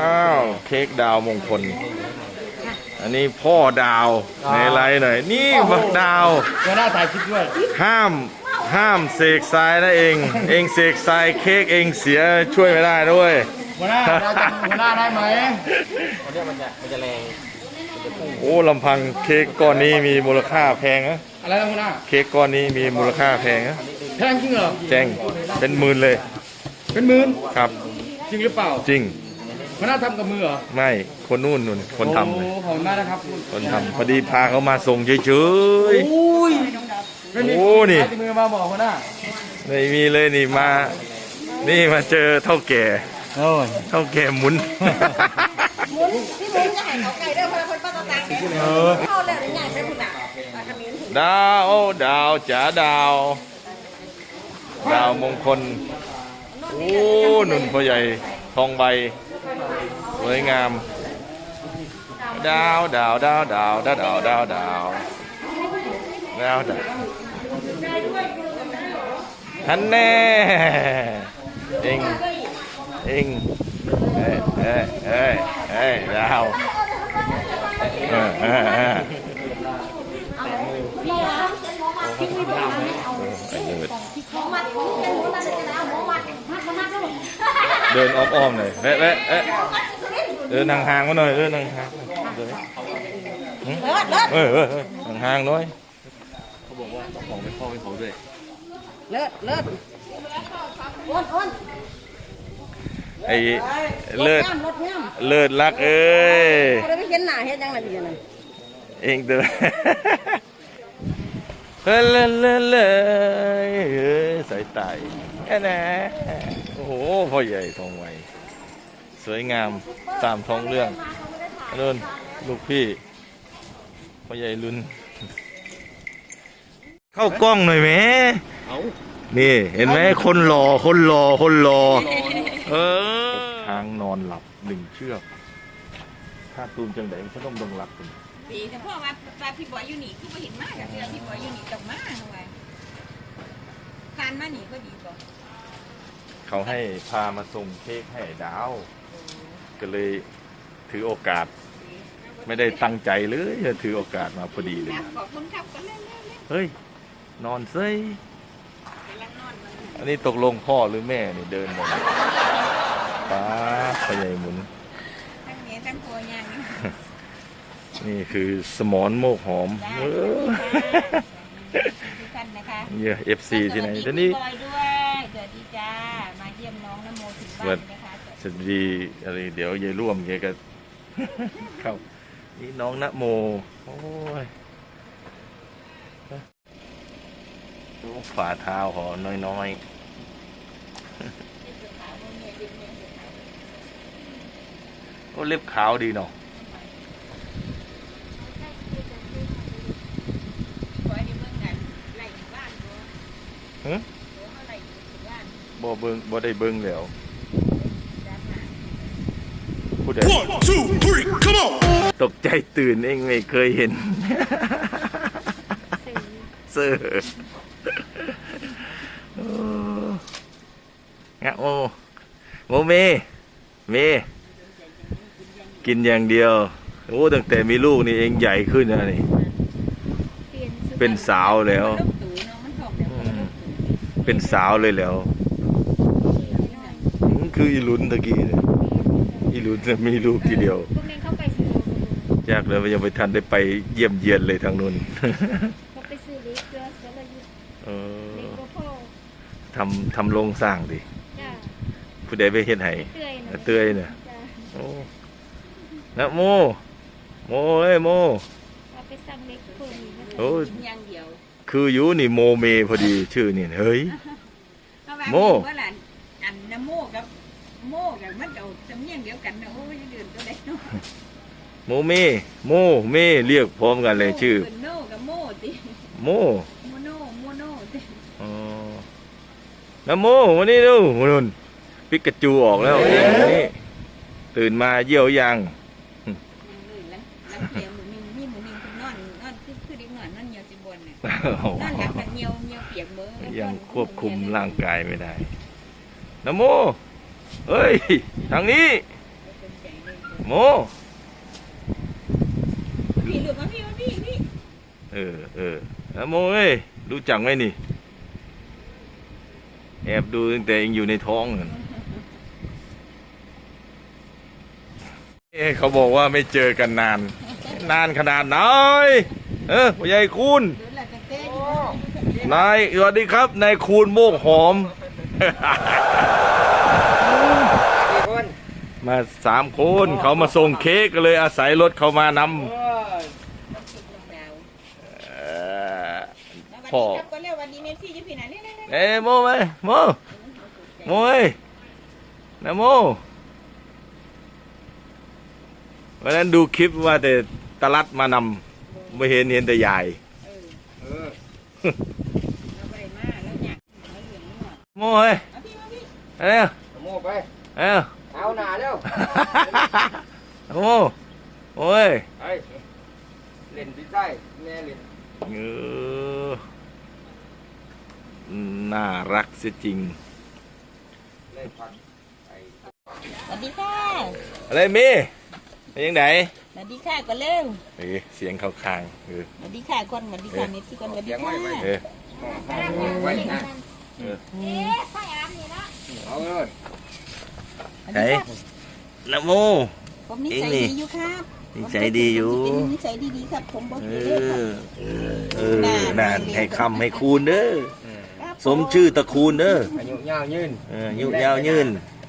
อ้าว เค้กดาวมงคล อันนี้พ่อดาวในไลน์หน่อย นี่บักดาวหัวหน้าถ่ายคลิปด้วย ห้ามห้ามเสกทรายนะเอง เองเสกทรายเค้กเองเสียช่วยไม่ได้ด้วยหัวหน้าเราจะหัวหน้าได้ไหมโอ้ลำพังเค้กก้อนนี้มีมูลค่าแพงนะอะไรนะหัวหน้าเค้กก้อนนี้มีมูลค่าแพงนะแพงจริงเหรอแจ้งเป็นหมื่นเลย เป็นหมื่นครับ จริงหรือเปล่าจริง หัวหน้าทำกับมือเหรอไม่ คนนู่นนู่นคนทำเลยโอ้ขอบคุณมากนะครับคนทำพอดีพาเขามาส่งเฉยโอ้ยไม่มีโอ้นี่ ใครที่มือมาบอกหัวหน้าๆไม่มีเลยนี่มา นี่มาเจอเท่าแก่ โอ้ยเท่าแก่หมุนมุนพี่มุนจะให้เขาไก่เด้อเพราะคนป้าตาตังเนี่ยเข้าแล้วหรือยังใช่คุณอะปลากระมิ้นถึงดาวดาวจ๋าดาว ดาวมงคลโอ้หนุนพ่อใหญ่ทองใบ สวยงามดาวดาวดาวดาวดาวดาว ไอ้เงิเดินอ้อมๆหน่อยเอ๊ะเอ๊ะเอ๊นเดินหางๆมาหน่อยเออห่างเดินเออเออห่างๆหน่อยเขาบอกว่าต้องของไปพ่อให้เขาด้วยเลิศเลิศอ้นอ้นไอ้เลิศเลิศรักเอ้ยเราไปเห็นหน้าเห็นยังไงดีนั่เองเด้อ เฮ้ยเลยเลยเลยเฮ้ยสายตายแค่นะโอ้โหพ่อใหญ่ทองไวสวยงามตามท้องเรื่องอันนุ่นลูกพี่พ่อใหญ่ลุนเข้ากล้องหน่อยไหมนี่เห็นไหมคนหล่อคนหล่อคนหล่อเออช้างนอนหลับหนึ่งเชือก ถ้าตูมจังไหนมันก็ต้องดงหลับกัน ปีแต่พ่อว่าว่าพี่บอยอยู่นี่คือบ่เห็นมากอะเรื่องพี่บอยอยู่นี่ต้องมาทำไมการมาหนีก็ดีกว่าเขาให้พามาส่งเค้กให้ดาว ก็เลยถือโอกาสไม่ได้ตั้งใจเลยจะถือโอกาสมาพอดีเลยขอบคุณครับก็เล่นเล่นเล่นเฮ้ย นอนเซ้ยกำลังนอนมันอันนี้ตกลงพ่อหรือแม่นี่เดินมาป้าพยายหมุนทั้งเนี้ยทั้งตัวยาง นี่นี่คือสมอนโมกหอมจ้าเอสวัสอดีค่ะทุกท่านนะคะเนี่ยเอฟซีที่ไหนทีนี้สวัสดีพี่บอยด้วยสวัสดีจ้ามาเยี่ยมน้องนโมถึงบ้านนะคะสวัสดีอะไรเดี๋ยวยายร่วมยายก็เข้านี่น้องนะโมโอ้ยโอ้ฝ่าเท้าหอน้อยๆโอ้เล็บขาวดีเนาะ บอยในเมืองกันไล่ถึงบ้านตัว ฮะตัวเขาไล่ถึงบ้านบ่เบิงบ่ได้เบิงแล้วจ้าค่ะผู้ใด One, two, three, come on! ตกใจตื่นเองไม่เคยเห็น เซอร์โอ้งะโมโมเม เม กินอย่างเดียว โอ้ตั้งแต่มีลูกนี่เองใหญ่ขึ้นนะนี่ เป็นสาวแล้วมันลูกตู่เเป็นสาวเลยแล้ว คืออีลุนตะกี้อีลุนจะมีลูกทีเดียวยากเลยยังไปทันได้ไปเยี่ยมเยียนเลยทางนู้นทำทำลงสร้างดิผู้ใดไปเห็นไห้เตยเนี่ยนะโม โมเอ้ยโมโอ้ คืออยู่นี่โมเมพอดีชื่อนี่เฮ้ยเพราะว่าโม่ว่าหลานอันน้ำโมกับโม่กับมันเอาสำเนียงเดียวกันนะโอ้ยเดือนตัวใดเนาะโมเม โมเมเรียกพร้อมกันเลยชื่อเป็นโน่กับโม่ติโมโมโน่โมโน่ติอ๋อนะโมวันนี้ดูมนุนปิกาจูออกแล้วเองวันนี้ตื่นมาเยี่ยวยังยังเลยแล้วแล้วเดี๋ยวหมูนิ่งมีหมูนิ่งคุณนอนนอน คือคือเด็กนอนนอนเหี่ยวสิบนเนี่ยนอนหลับกันเหี่ยวเหี่ยวเปียกเบ้อยังควบคุมร่างกายไม่ได้นะโมเฮ้ย ทางนี้เป็นใจโมพี่เหลือมาพี่มาพี่พี่เออเออนะโมเอ้ยรู้จักไหมนี่ แอบดูตั้งแต่ยังอยู่ในท้องนั่นเอ๊ะเขาบอกว่าไม่เจอกันนาน นานขนาดไหน เออพ่อใหญ่คุณเดินหลังกันเต้นนายสวัสดีครับนายคูณโมกหอม มาสามคนเขามาส่งเค้กก็เลยอาศัยรถเขามานดาวำเอ่อแล้ววันนี้ครับก็เรียกวันนี้เมสซี่จะพี่ไหนเนี่ยเอ้ยโมไหมโมโมเอ้ยนะโมวันนั้นดูคลิปว่าแต่ตะลัดมานำ ไม่เห็นเห็นแต่ยายเออเราไปมาแล้วอยากเราเหลืองหน่อยโมเอ้ยเอาพี่มาพี่เอ้ยโม่ไปเอ้ยเอาหนาเร็วโมโอ้ยไอ้เล่นดีได้แม่เล่นเออน่ารักเสียจริงเล่นพันไอ้สวัสดีค่ะอะไรมีเป็นยังไงส วัสดีค่ะก่อนเร็วเอ้ยเสียงเข้าคางเออสวัสดีค่ะก่อนสวัสดีค่ะเมสซี่ก่อนสวัสดีค่ะเออไว้นะเอ๊ะใส่อันนี้ละเอาเลยไหนนะโมผมนิสัยดีอยู่ครับนิสัยดีอยู่เป็นนิสัยดีๆครับผมบอกเอเลยครับอเออนั่นให้คำให้คูณเด้อสมชื่อตระคูณเด้ออายุยาวยืนเออยุยาวยืนเ